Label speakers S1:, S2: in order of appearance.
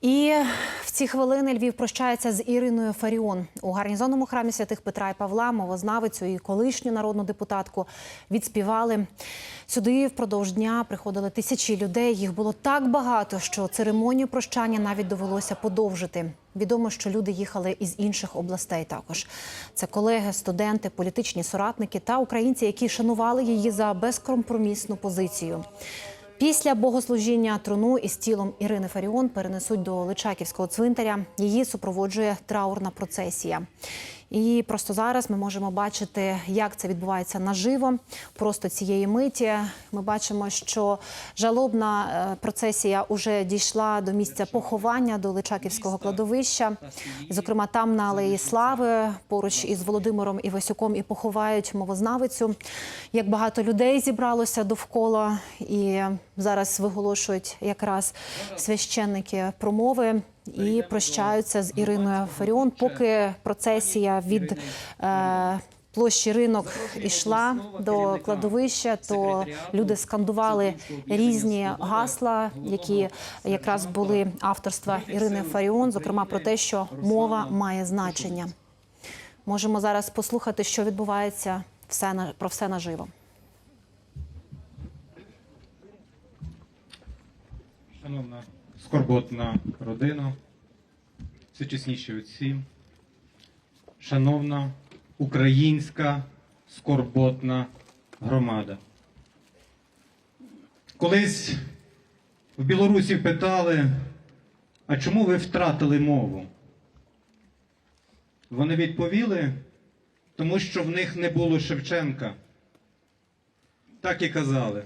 S1: І в ці хвилини Львів прощається з Іриною Фаріон у гарнізонному храмі святих Петра і Павла, мовознавицю і колишню народну депутатку відспівали. Сюди впродовж дня приходили тисячі людей. Їх було так багато, що церемонію прощання навіть довелося подовжити. Відомо, що люди їхали із інших областей. Також це колеги, студенти, політичні соратники та українці, які шанували її за безкомпромісну позицію. Після богослужіння труну із тілом Ірини Фаріон перенесуть до Личаківського цвинтаря. Її супроводжує траурна процесія. І просто зараз ми можемо бачити, як це відбувається наживо. Просто цієї миті ми бачимо, що жалобна е, процесія вже дійшла до місця поховання до Личаківського кладовища. Зокрема, там на алеї Слави поруч із Володимиром Івасюком і поховають мовознавицю. Як багато людей зібралося довкола, і зараз виголошують якраз священники промови і прощаються з Іриною Фаріон, поки процесія від е, площі ринок ішла до кладовища, то люди скандували різні гасла, які якраз були авторства Ірини Фаріон, зокрема про те, що мова має значення. Можемо зараз послухати, що відбувається все про все наживо.
S2: Шановна скорботна родина, всечесніші отці, шановна українська скорботна громада. Колись в Білорусі питали, а чому ви втратили мову? Вони відповіли, тому що в них не було Шевченка. Так і казали.